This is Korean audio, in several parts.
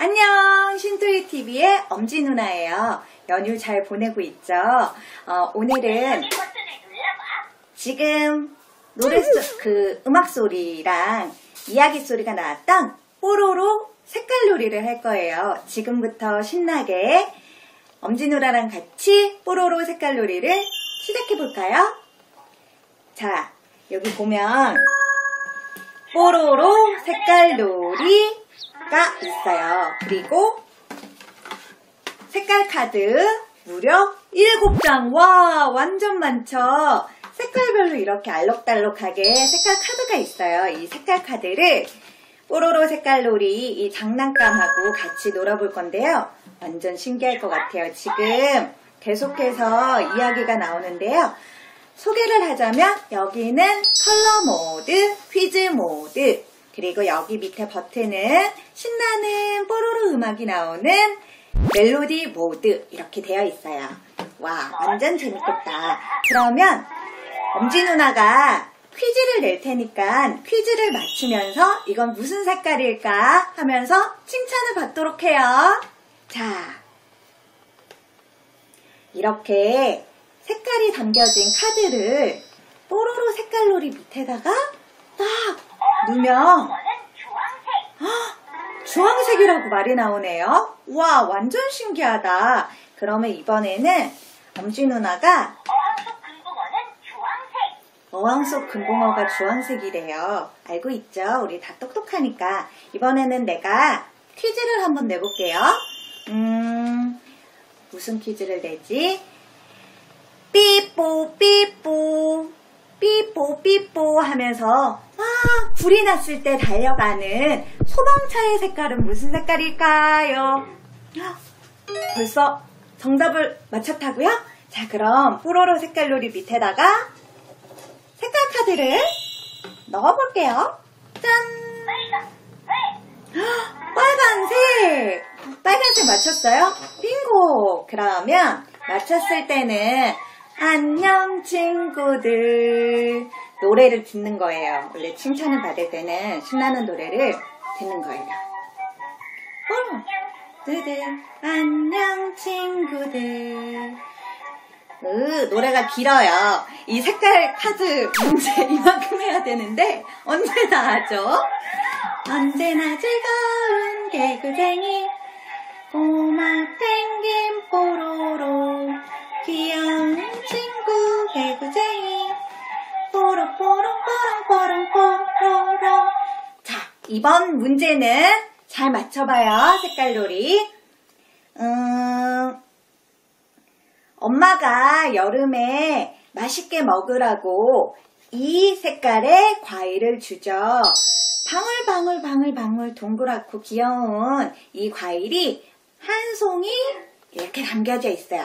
안녕 신토이TV의 엄지 누나예요. 연휴 잘 보내고 있죠? 어, 오늘은 지금 노래 소, 그 음악 소리랑 이야기 소리가 나왔던 뽀로로 색깔 놀이를 할 거예요. 지금부터 신나게 엄지 누나랑 같이 뽀로로 색깔 놀이를 시작해 볼까요? 자, 여기 보면 뽀로로 색깔 놀이가 있어요. 그리고 색깔 카드 무려 7장. 와, 완전 많죠? 색깔별로 이렇게 알록달록하게 색깔 카드가 있어요. 이 색깔 카드를 뽀로로 색깔 놀이 이 장난감하고 같이 놀아볼 건데요. 완전 신기할 것 같아요. 지금 계속해서 이야기가 나오는데요. 소개를 하자면 여기는 컬러 모드, 퀴즈 모드, 그리고 여기 밑에 버튼은 신나는 뽀로로 음악이 나오는 멜로디 모드 이렇게 되어 있어요. 와, 완전 재밌겠다. 그러면 엄지 누나가 퀴즈를 낼 테니까 퀴즈를 맞추면서 이건 무슨 색깔일까 하면서 칭찬을 받도록 해요. 자, 이렇게 색깔이 담겨진 카드를 뽀로로 색깔놀이 밑에다가 헉, 주황색이라고 말이 나오네요. 와, 완전 신기하다. 그러면 이번에는 엄지 누나가 어항 속 금붕어가 주황색이래요. 알고 있죠? 우리 다 똑똑하니까. 이번에는 내가 퀴즈를 한번 내볼게요. 음, 무슨 퀴즈를 내지? 삐뽀, 삐뽀, 삐뽀, 삐뽀 하면서 막 불이 났을 때 달려가는 소방차의 색깔은 무슨 색깔일까요? 벌써 정답을 맞췄다고요? 자, 그럼 뽀로로 색깔놀이 밑에다가 색깔 카드를 넣어볼게요. 짠! 빨간색! 빨간색 맞췄어요? 빙고! 그러면 맞췄을 때는 안녕 친구들 노래를 듣는 거예요. 원래 칭찬을 받을 때는 신나는 노래를 듣는 거예요. 어, 네네. 안녕 친구들. 으, 노래가 길어요. 이 색깔 카드 문제 이만큼 해야 되는데 언제나 하죠. 언제나 즐거운 개구쟁이 꼬마 펭귄 뽀로로 귀여운 친구 개구쟁이 자 이번 문제는 잘 맞춰봐요 색깔놀이 음, 엄마가 여름에 맛있게 먹으라고 이 색깔의 과일을 주죠. 방울방울 방울 방울 동그랗고 귀여운 이 과일이 한 송이 이렇게 담겨져 있어요.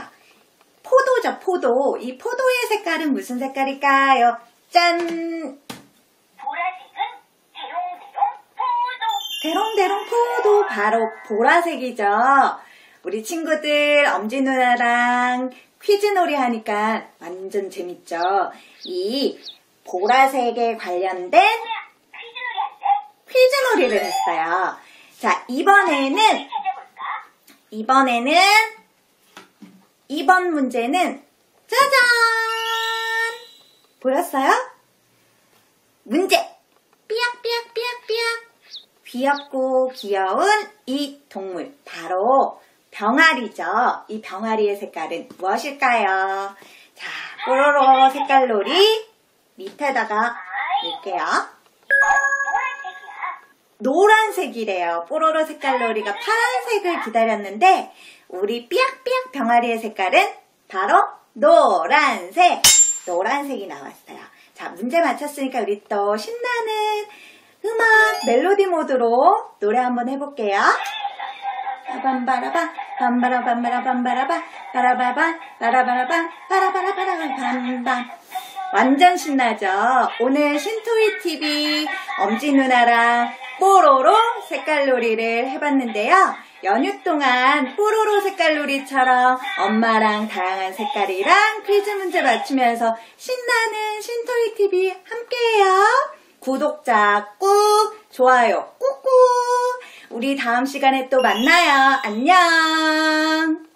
포도죠, 포도. 이 포도의 색깔은 무슨 색깔일까요? 짠! 보라색은 대롱대롱 포도. 대롱대롱 포도 바로 보라색이죠. 우리 친구들 엄지 누나랑 퀴즈 놀이 하니까 완전 재밌죠. 이 보라색에 관련된 퀴즈놀이 할래? 퀴즈 놀이를 했어요. 자, 이번에는? 이번에는 이번 문제는 짜잔! 보였어요? 문제! 삐약삐약삐약삐약 귀엽고 귀여운 이 동물 바로 병아리죠. 이 병아리의 색깔은 무엇일까요? 자, 뽀로로 색깔놀이 밑에다가. 노란색이야. 노란색이래요. 뽀로로 색깔놀이가 파란색을 기다렸는데 우리 삐약삐약 병아리의 색깔은 바로 노란색. 노란색이 나왔어요. 자, 문제 맞췄으니까 우리 또 신나는 음악 멜로디 모드로 노래 한번 해볼게요. 밤바라바 밤바라 밤바라 밤바라바 바라바바 바라바라바 바라바라바라 밤밤 완전 신나죠? 오늘 신토이 TV 엄지 누나랑 뽀로로 색깔놀이를 해봤는데요. 연휴 동안 뽀로로 색깔놀이처럼 엄마랑 다양한 색깔이랑 퀴즈 문제 맞추면서 신나는 신토이 TV 함께해요. 구독자 꾹, 좋아요 꾹꾹. 우리 다음 시간에 또 만나요. 안녕.